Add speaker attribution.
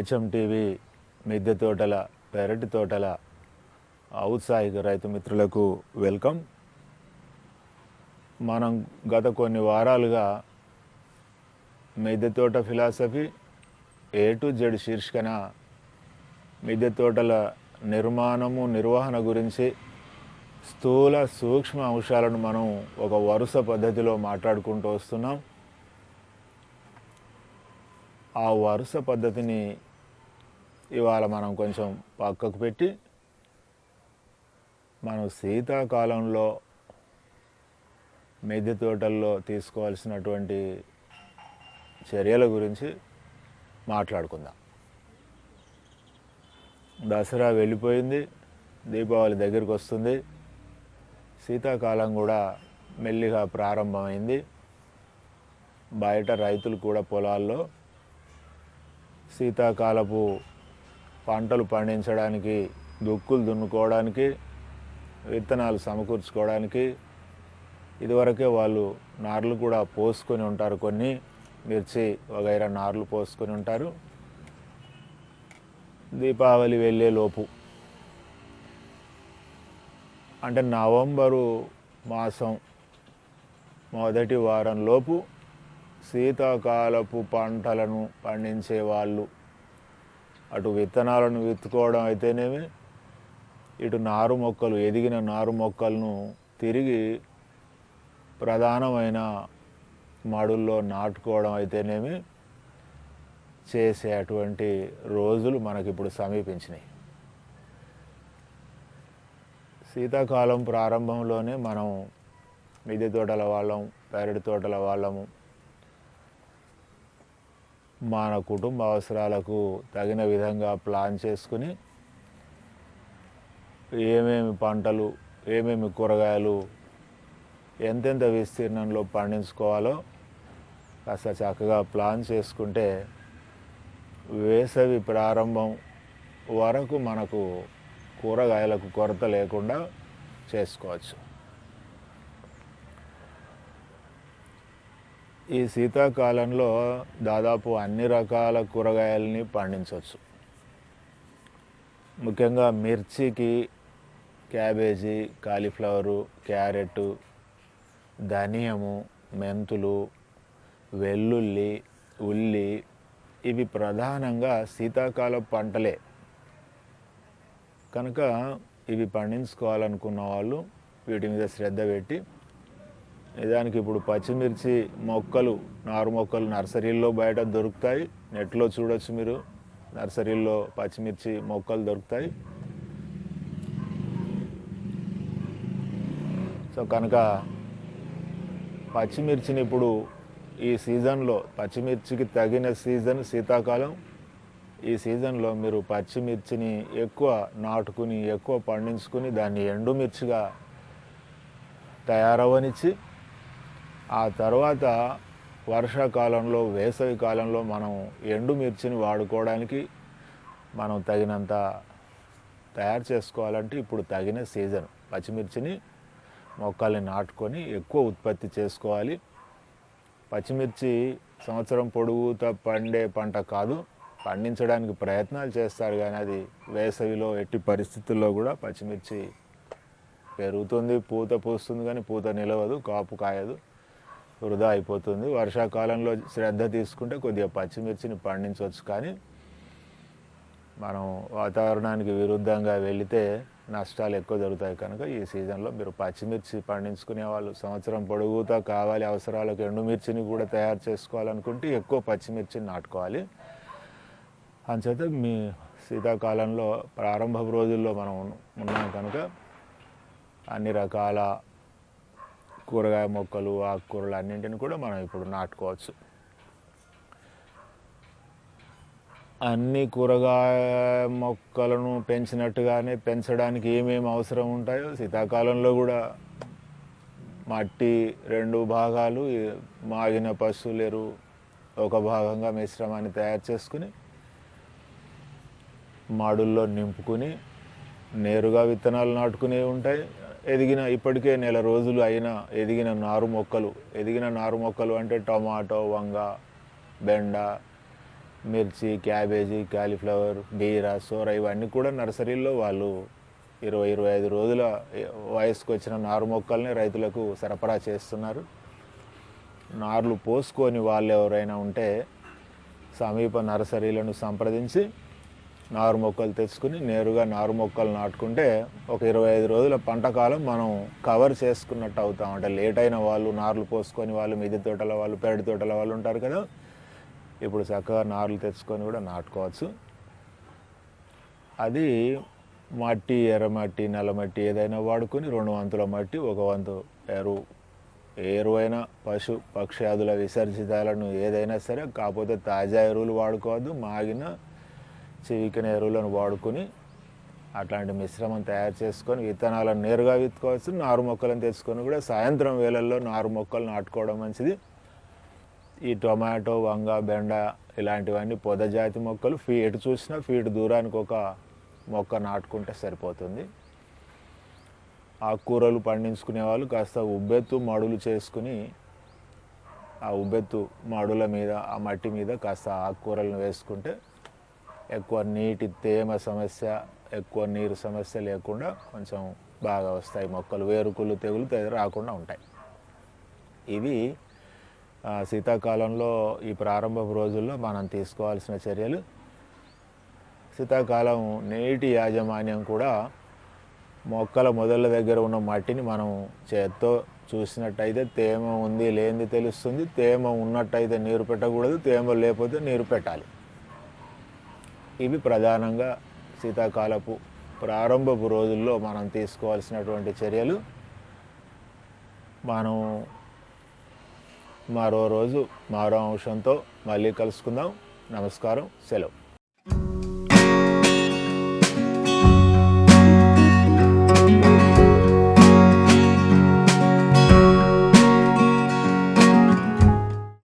Speaker 1: HMTV మిద్దె తోటల పెరటి తోటల ఔత్సాహిక రైతు మిత్రులకు వెల్కమ్. మనం గత కొన్ని వారాలుగా మిద్దె తోట ఫిలాసఫీ ఏ టు జెడ్ శీర్షికన మిద్దె తోటల నిర్మాణము నిర్వహణ గురించి స్థూల సూక్ష్మ అంశాలను మనం ఒక వరుస పద్ధతిలో మాట్లాడుకుంటూ వస్తున్నాం. ఆ వరుస పద్ధతిని ఇవాళ మనం కొంచెం పక్కకు పెట్టి మనం శీతాకాలంలో మిద్దె తోటల్లో తీసుకోవాల్సినటువంటి చర్యల గురించి మాట్లాడుకుందాం. దసరా వెళ్ళిపోయింది దీపావళి దగ్గరికి వస్తుంది శీతాకాలం కూడా మెల్లిగా ప్రారంభమైంది. బయట రైతులు కూడా పొలాల్లో శీతాకాలపు పంటలు పండించడానికి దుక్కులు దున్నుకోవడానికి విత్తనాలు సమకూర్చుకోవడానికి ఇదివరకే వాళ్ళు నార్లు కూడా పోసుకొని ఉంటారు కొన్ని. మిర్చి వగైరా నార్లు పోసుకొని ఉంటారు. దీపావళి వెళ్ళే లోపు. అంటే నవంబరు మాసం మొదటి వారం లోపు శీతాకాలపు పంటలను పండించే వాళ్ళు అటు విత్తనాలను విత్తుకోవడం అయితేనేమి ఇటు నారు మొక్కలు ఎదిగిన నారు మొక్కలను తిరిగి ప్రధానమైన మడుల్లో నాటుకోవడం అయితేనేమి చేసే అటువంటి రోజులు మనకిప్పుడు సమీపించినాయి. శీతాకాలం ప్రారంభంలోనే మనం మిద్దె తోటల వాళ్ళం పెరటి తోటల వాళ్ళము మన కుటుంబ అవసరాలకు తగిన విధంగా ప్లాన్ చేసుకుని ఏమేమి పంటలు ఏమేమి కూరగాయలు ఎంతెంత విస్తీర్ణంలో పండించుకోవాలో కాస్త చక్కగా ప్లాన్ చేసుకుంటే వేసవి ప్రారంభం వరకు మనకు కూరగాయలకు కొరత లేకుండా చేసుకోవచ్చు. ఈ శీతాకాలంలో దాదాపు అన్ని రకాల కూరగాయలని పండించవచ్చు. ముఖ్యంగా మిర్చికి క్యాబేజీ కాలీఫ్లవరు క్యారెట్ ధనియము మెంతులు వెల్లుల్లి ఉల్లి ఇవి ప్రధానంగా శీతాకాల పంటలే. కనుక ఇవి పండించుకోవాలనుకున్న వాళ్ళు వీటి మీద శ్రద్ధ పెట్టి నిజానికి ఇప్పుడు పచ్చిమిర్చి మొక్కలు నారు మొక్కలు నర్సరీల్లో బయట దొరుకుతాయి. నెట్లో చూడొచ్చు మీరు. నర్సరీల్లో పచ్చిమిర్చి మొక్కలు దొరుకుతాయి. సో కనుక పచ్చిమిర్చిని ఇప్పుడు ఈ సీజన్లో పచ్చిమిర్చికి తగిన సీజన్ శీతాకాలం. ఈ సీజన్లో మీరు పచ్చిమిర్చిని ఎక్కువ నాటుకుని ఎక్కువ పండించుకుని దాన్ని ఎండుమిర్చిగా తయారవనిచ్చి ఆ తర్వాత వర్షాకాలంలో వేసవి కాలంలో మనం ఎండుమిర్చిని వాడుకోవడానికి మనం తగినంత తయారు చేసుకోవాలంటే ఇప్పుడు తగిన సీజన్. పచ్చిమిర్చిని మొక్కల్ని నాటుకొని ఎక్కువ ఉత్పత్తి చేసుకోవాలి. పచ్చిమిర్చి సంవత్సరం పొడుగుతా పండే పంట కాదు పండించడానికి ప్రయత్నాలు చేస్తారు కానీ అది వేసవిలో ఎట్టి పరిస్థితుల్లో కూడా పచ్చిమిర్చి పెరుగుతుంది పూత పూస్తుంది కానీ పూత నిలవదు కాపు కాయదు. వృధా అయిపోతుంది. వర్షాకాలంలో శ్రద్ధ తీసుకుంటే కొద్దిగా పచ్చిమిర్చిని పండించవచ్చు. కానీ మనం వాతావరణానికి విరుద్ధంగా వెళితే నష్టాలు ఎక్కువ జరుగుతాయి. కనుక ఈ సీజన్లో మీరు పచ్చిమిర్చి పండించుకునే వాళ్ళు సంవత్సరం పొడుగుతా కావాలి. అవసరాలకు ఎండుమిర్చిని కూడా తయారు చేసుకోవాలనుకుంటే ఎక్కువ పచ్చిమిర్చిని నాటుకోవాలి. అంచేత మీ శీతాకాలంలో ప్రారంభ రోజుల్లో మనం ఉన్నాం కనుక అన్ని రకాల కూరగాయ మొక్కలు ఆకుకూరలు అన్నింటిని కూడా మనం ఇప్పుడు నాటుకోవచ్చు. అన్ని కూరగాయ మొక్కలను పెంచినట్టుగానే పెంచడానికి ఏమేమి అవసరం ఉంటాయో శీతాకాలంలో కూడా మట్టి రెండు భాగాలు మాగిన పశువుల ఎరువు ఒక భాగంగా మిశ్రమాన్ని తయారు చేసుకుని మాడుల్లో నింపుకుని నేరుగా విత్తనాలు నాటుకునేవి ఉంటాయి. ఎదిగిన ఇప్పటికే నెల రోజులు అయిన ఎదిగిన నారు మొక్కలు ఎదిగిన నారు మొక్కలు అంటే టమాటో వంగ బెండ మిర్చి క్యాబేజీ కాలీఫ్లవర్ బీర సోర ఇవన్నీ కూడా నర్సరీల్లో వాళ్ళు ఇరవై ఇరవై ఐదు రోజుల వయసుకు వచ్చిన నారు మొక్కల్ని రైతులకు సరఫరా చేస్తున్నారు. నార్లు పోసుకొని వాళ్ళు ఎవరైనా ఉంటే సమీప నర్సరీలను సంప్రదించి నారు మొక్కలు తెచ్చుకుని నేరుగా నారు మొక్కలు నాటుకుంటే ఒక ఇరవై ఐదు రోజుల పంట కాలం మనం కవర్ చేసుకున్నట్టు అవుతాం. అంటే లేట్ అయిన వాళ్ళు నార్లు పోసుకొని వాళ్ళు మిద్దె తోటల వాళ్ళు పెరటి తోటల వాళ్ళు ఉంటారు కదా. ఇప్పుడు చక్కగా నార్లు తెచ్చుకొని కూడా నాటుకోవచ్చు. అది మట్టి ఎర్రమట్టి నల్లమట్టి ఏదైనా వాడుకొని రెండు వంతుల మట్టి ఒక వంతు ఎరువు ఎరువైన ఎరువైనా పశు పక్షాదుల విసర్జితాలను ఏదైనా సరే కాకపోతే తాజా ఎరువులు వాడుకోవద్దు. మాగిన చివికిన ఎరువులను వాడుకొని అట్లాంటి మిశ్రమం తయారు చేసుకొని విత్తనాలను నేరుగా విత్తుకోవచ్చు నారు మొక్కలను తెచ్చుకొని కూడా సాయంత్రం వేళల్లో నారు మొక్కలు నాటుకోవడం మంచిది. ఈ టొమాటో వంగ బెండ ఇలాంటివన్నీ పొదజాతి మొక్కలు ఫీ ఎటు చూసినా ఫీట్ దూరానికి ఒక మొక్క నాటుకుంటే సరిపోతుంది. ఆకుకూరలు పండించుకునే వాళ్ళు కాస్త ఉబ్బెత్తు మడులు చేసుకుని ఆ ఉబ్బెత్తు మడుల మీద ఆ మట్టి మీద కాస్త ఆకుకూరలను వేసుకుంటే ఎక్కువ నీటి తేమ సమస్య ఎక్కువ నీరు సమస్య లేకుండా కొంచెం బాగా వస్తాయి. మొక్కలు వేరుకులు తెగులు రాకుండా ఉంటాయి. ఇవి శీతాకాలంలో ఈ ప్రారంభ రోజుల్లో మనం తీసుకోవాల్సిన చర్యలు. శీతాకాలం నీటి యాజమాన్యం కూడా మొక్కల మొదళ్ళ దగ్గర ఉన్న మట్టిని మనం చేత్తో చూసినట్టయితే తేమ ఉంది లేనిది తెలుస్తుంది. తేమ ఉన్నట్టయితే నీరు పెట్టకూడదు తేమ లేకపోతే నీరు పెట్టాలి. ఇవి ప్రధానంగా శీతాకాలపు ప్రారంభపు రోజుల్లో మనం తీసుకోవాల్సినటువంటి చర్యలు. మనం మరో రోజు మరో అంశంతో మళ్ళీ కలుసుకుందాం. నమస్కారం. సెలవు.